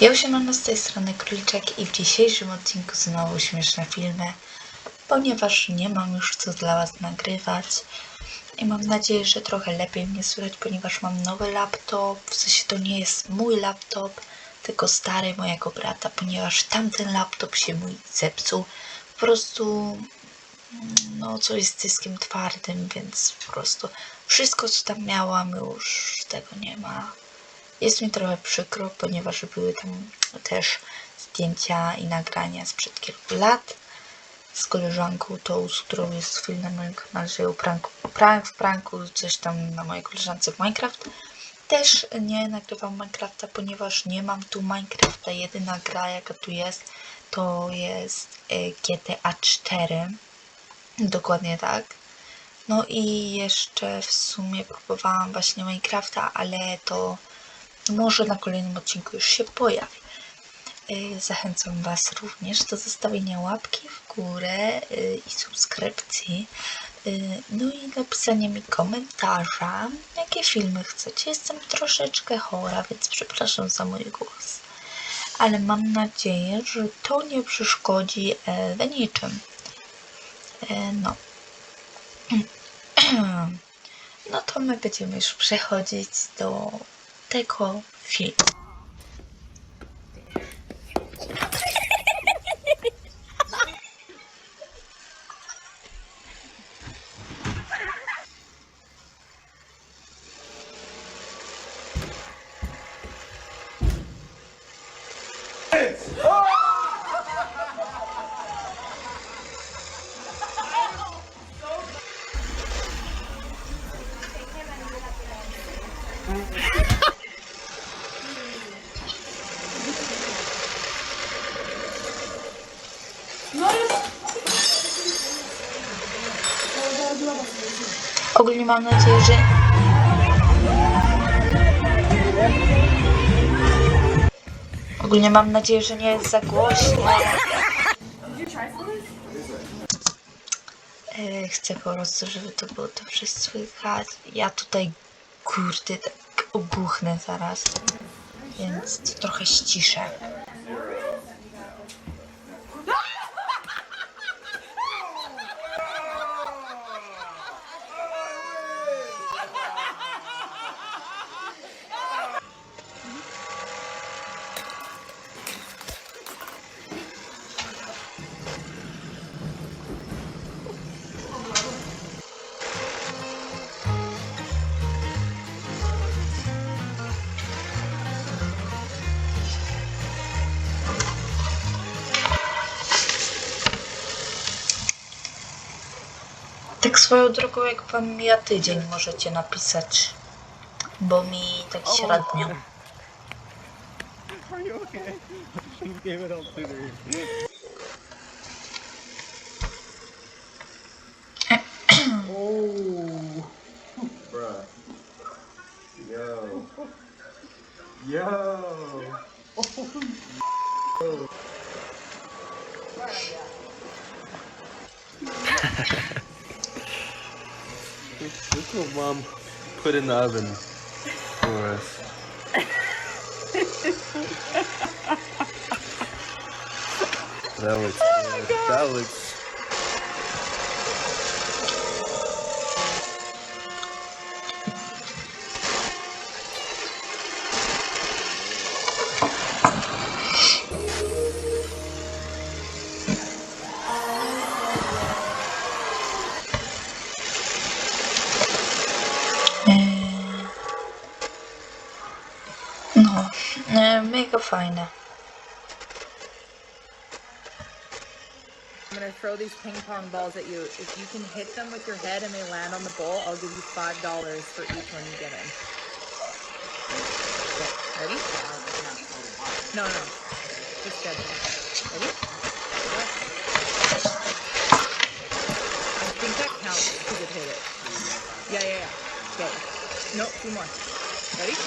Ja siemano z tej strony Króliczek i w dzisiejszym odcinku znowu śmieszne filmy, ponieważ nie mam już co dla Was nagrywać. I mam nadzieję, że trochę lepiej mnie słychać, ponieważ mam nowy laptop, w sensie to nie jest mój laptop, tylko stary mojego brata, ponieważ tamten laptop się mój zepsuł, po prostu no coś z dyskiem twardym, więc po prostu wszystko co tam miałam już tego nie ma. Jest mi trochę przykro, ponieważ były tam też zdjęcia i nagrania sprzed kilku lat z koleżanką tą, z którą jest film na moim kanale, że prank w pranku, coś tam na mojej koleżance w Minecraft. Też nie nagrywam Minecrafta, ponieważ nie mam tu Minecrafta. Jedyna gra jaka tu jest, to jest e, GTA 4. Dokładnie tak. No i jeszcze w sumie próbowałam właśnie Minecrafta, ale to może na kolejnym odcinku już się pojawi. Y, Zachęcam Was również do zostawienia łapki w górę y, i subskrypcji. Y, No i napisania mi komentarza, jakie filmy chcecie. Jestem troszeczkę chora, więc przepraszam za mój głos. Ale mam nadzieję, że to nie przeszkodzi e, w niczym. E, No. No to my będziemy już przechodzić do tego filmu. Mam nadzieję, że. Ogólnie mam nadzieję, że nie jest za głośno. E, Chcę po prostu, żeby to było dobrze słychać. Ja tutaj, kurde, tak ogłuchnę zaraz. Więc trochę ściszę. Swoją drogą, jak wam mija tydzień, możecie napisać. Bo mi tak średnio. Are you okay? It to mom put in the oven for us. That looks oh good. That looks No, e, mega fajne. I'm gonna throw these ping pong balls at you. If you can hit them with your head and they land on the bowl, I'll give you five dollars for each one you get in. Okay, ready? No, no, just. Ready? I think that counts because it hit it. Yeah, yeah, yeah. Go. No, two more. Ready?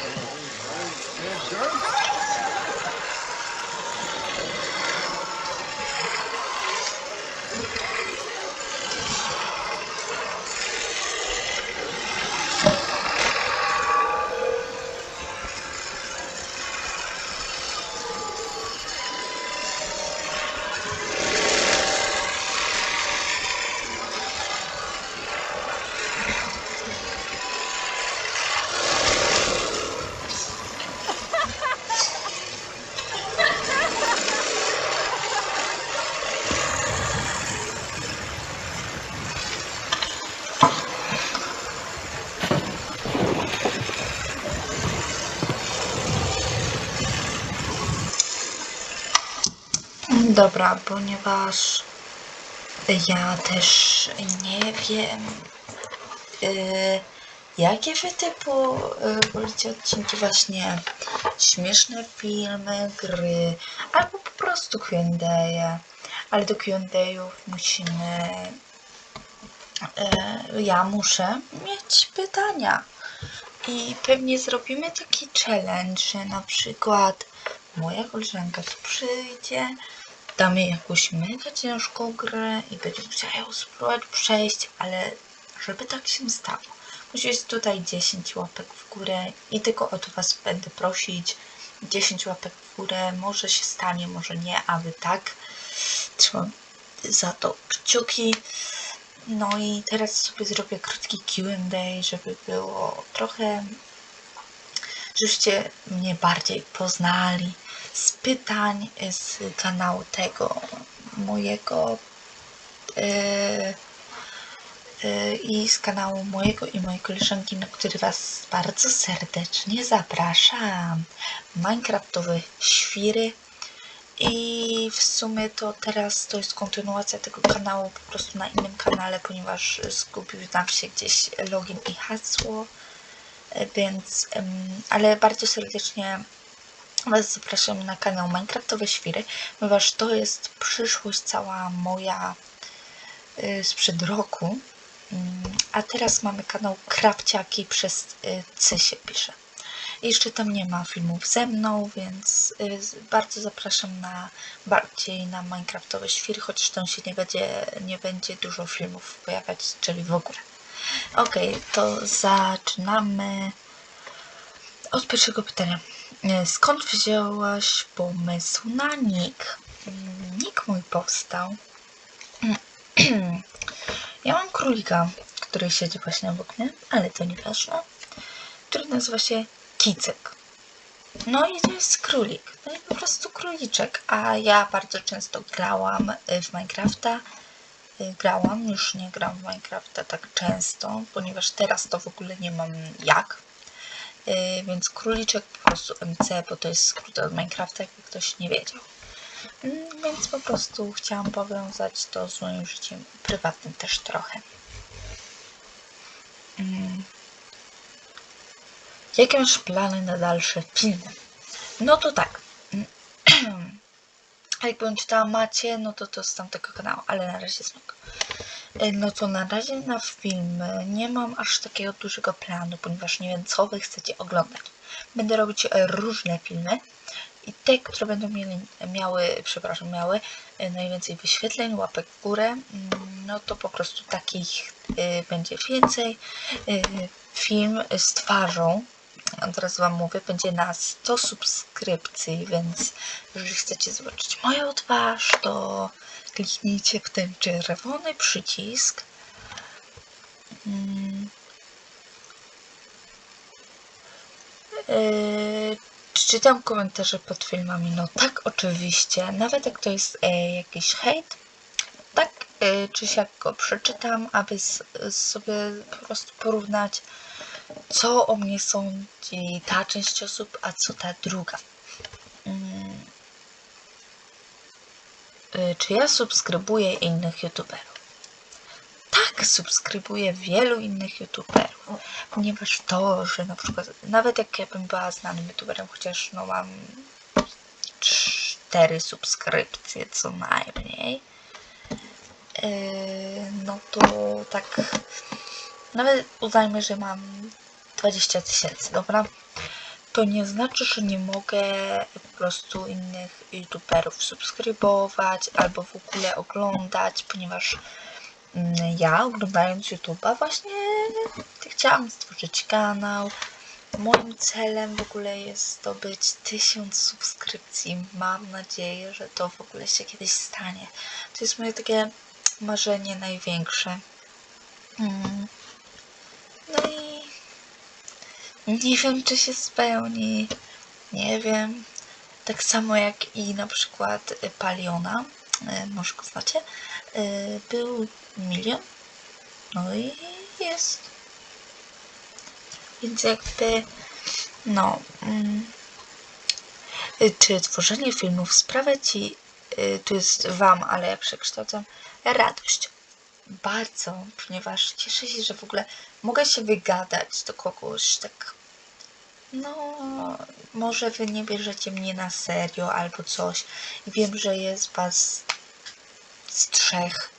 Good girl. Dobra, ponieważ ja też nie wiem, yy, jakie wy typu yy, wolicie odcinki właśnie śmieszne filmy, gry, albo po prostu Q&A. Ale do Q&A'ów musimy, yy, ja muszę mieć pytania. I pewnie zrobimy taki challenge, że na przykład moja koleżanka tu przyjdzie, damy jakąś mega ciężką grę i będzie musiała ją spróbować przejść, ale żeby tak się stało, musi być tutaj 10 łapek w górę i tylko o to Was będę prosić. 10 łapek w górę, może się stanie, może nie, a Wy tak. Trzymam za to kciuki. No i teraz sobie zrobię krótki Q&A, żeby było trochę, żebyście mnie bardziej poznali z pytań z kanału tego mojego yy, yy, i z kanału mojego i mojej koleżanki, na który Was bardzo serdecznie zapraszam. Minecraftowe świry. I w sumie to teraz to jest kontynuacja tego kanału po prostu na innym kanale, ponieważ zgubił nam się gdzieś login i hasło. Więc, ale bardzo serdecznie Was zapraszam na kanał Minecraftowe Świry, ponieważ to jest przyszłość cała moja y, sprzed roku. Mm, A teraz mamy kanał Krapciaki przez y, C się pisze. Jeszcze tam nie ma filmów ze mną, więc y, bardzo zapraszam na bardziej na Minecraftowe Świry, chociaż tam się nie będzie, nie będzie dużo filmów pojawiać, czyli w ogóle. Okej, to zaczynamy od pierwszego pytania. E, Skąd wzięłaś pomysł na nick? Nick mój powstał. Ja mam królika, który siedzi właśnie obok mnie, ale to nieważne. Który nazywa się Kicek. No i to jest królik. No i po prostu króliczek. A ja bardzo często grałam y, w Minecrafta. Y, Grałam, już nie gram w Minecrafta tak często, ponieważ teraz to w ogóle nie mam jak. Y, więc króliczek po prostu MC, bo to jest skrót od Minecrafta, jakby ktoś nie wiedział. Mm, Więc po prostu chciałam powiązać to z moim życiem prywatnym też trochę. Mm. Jakie masz plany na dalsze filmy? No to tak. A jak bym czytała macie, no to to z tamtego kanału, ale na razie. E, No to na razie na film nie mam aż takiego dużego planu, ponieważ nie wiem, co wy chcecie oglądać. Będę robić e, różne filmy i te, które będą mieli, miały, przepraszam, miały e, najwięcej wyświetleń, łapek w górę, mm, no to po prostu takich e, będzie więcej. E, Film z twarzą, od razu wam mówię, będzie na 100 subskrypcji, więc jeżeli chcecie zobaczyć moją twarz, to kliknijcie w ten czerwony przycisk. Mm. Yy, czy czytam komentarze pod filmami? No tak, oczywiście. Nawet jak to jest e, jakiś hejt, tak e, czy siak go przeczytam, aby sobie po prostu porównać, co o mnie sądzi ta część osób, a co ta druga. Czy ja subskrybuję innych youtuberów? Tak, subskrybuję wielu innych youtuberów, ponieważ to, że na przykład, nawet jak ja bym była znanym youtuberem, chociaż no mam cztery subskrypcje co najmniej, yy, no to tak, nawet uznajmy, że mam 20 tysięcy, dobra? to nie znaczy, że nie mogę prostu innych youtuberów subskrybować albo w ogóle oglądać, ponieważ mm, ja oglądając YouTube'a właśnie chciałam stworzyć kanał. Moim celem w ogóle jest zdobyć 1000 subskrypcji. Mam nadzieję, że to w ogóle się kiedyś stanie. To jest moje takie marzenie największe. Mm. No i nie wiem, czy się spełni. Nie wiem. Tak samo jak i na przykład Paliona, y, może go znacie, y, był milion. No i jest. Więc jakby, no. mm, y, Czy tworzenie filmów sprawia ci tu jest wam, ale ja przekształcam, radość. Bardzo, ponieważ cieszę się, że w ogóle mogę się wygadać do kogoś tak no, może wy nie bierzecie mnie na serio albo coś. Wiem, że jest was z trzech,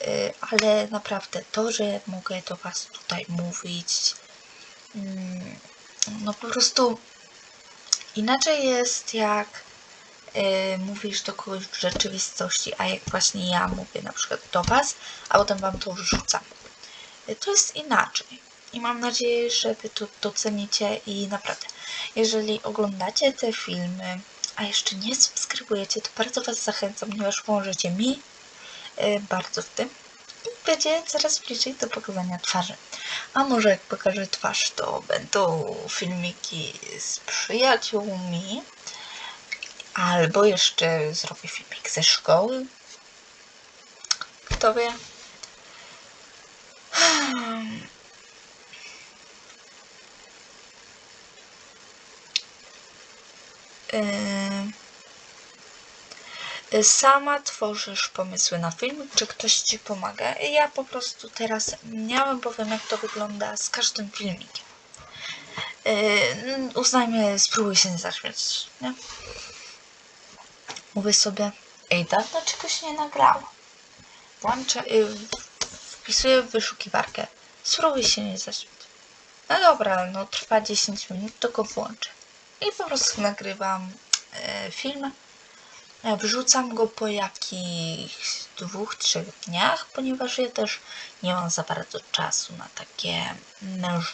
y, ale naprawdę to, że mogę do was tutaj mówić, mm, no po prostu inaczej jest jak y, mówisz do kogoś w rzeczywistości, a jak właśnie ja mówię na przykład do was, a potem wam to wrzucam. Y, To jest inaczej. I mam nadzieję, że wy to docenicie i naprawdę, jeżeli oglądacie te filmy, a jeszcze nie subskrybujecie, to bardzo was zachęcam, ponieważ pomożecie mi y, bardzo w tym i będzie coraz bliżej do pokazania twarzy. A może jak pokażę twarz, to będą filmiki z przyjaciółmi, albo jeszcze zrobię filmik ze szkoły. Kto wie? Sama tworzysz pomysły na film, czy ktoś ci pomaga? Ja po prostu teraz miałem powiem, jak to wygląda z każdym filmikiem. Yy, uznajmy, spróbuj się nie zaśmiać, nie? Mówię sobie, ej, dawno czegoś nie nagrałam. Włączę, yy, wpisuję w wyszukiwarkę, spróbuj się nie zaśmiać. No dobra, no trwa 10 minut, to go włączę. I po prostu nagrywam e, film. E, Wrzucam go po jakichś dwóch, trzech dniach, ponieważ ja też nie mam za bardzo czasu na takie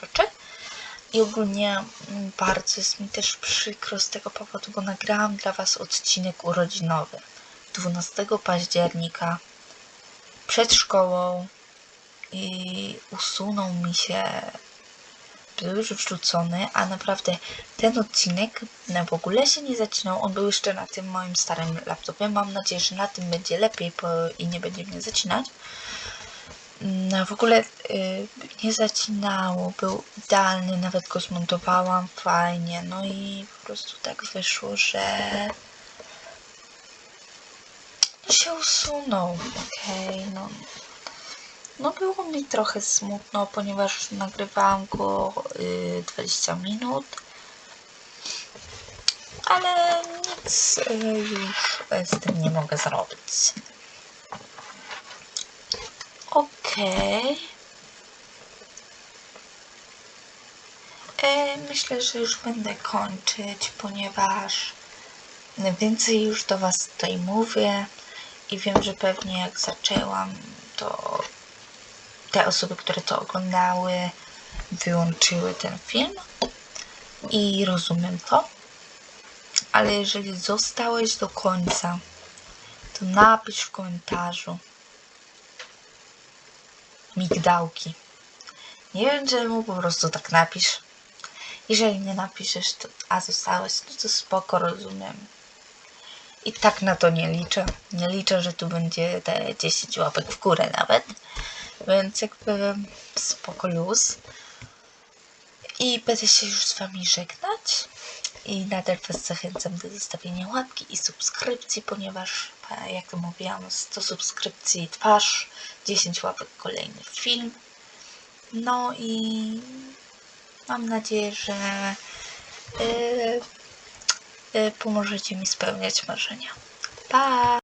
rzeczy. I ogólnie mm, bardzo jest mi też przykro z tego powodu, bo nagrałam dla Was odcinek urodzinowy 12 października przed szkołą i usunął mi się już wrzucony, a naprawdę ten odcinek w ogóle się nie zacinał. On był jeszcze na tym moim starym laptopie. Mam nadzieję, że na tym będzie lepiej i nie będzie mnie zacinać. No, w ogóle y, nie zacinało, był idealny, nawet go zmontowałam fajnie. No i po prostu tak wyszło, że się usunął. Okej, no no było mi trochę smutno, ponieważ nagrywałam go y, 20 minut. Ale nic y, już z tym nie mogę zrobić. Okej. E, Myślę, że już będę kończyć, ponieważ więcej już do Was tutaj mówię i wiem, że pewnie jak zaczęłam, to te osoby, które to oglądały, wyłączyły ten film i rozumiem to. Ale jeżeli zostałeś do końca, to napisz w komentarzu migdałki. Nie wiem czemu, po prostu tak napisz. Jeżeli nie napiszesz, to a zostałeś, no to spoko, rozumiem. I tak na to nie liczę. Nie liczę, że tu będzie te 10 łapek w górę nawet. Więc jakby spoko luz. I będę się już z Wami żegnać. I nadal Was zachęcam do zostawienia łapki i subskrypcji, ponieważ e, jak mówiłam, 100 subskrypcji twarz, 10 łapek kolejny film. No i mam nadzieję, że y, y, pomożecie mi spełniać marzenia. Pa!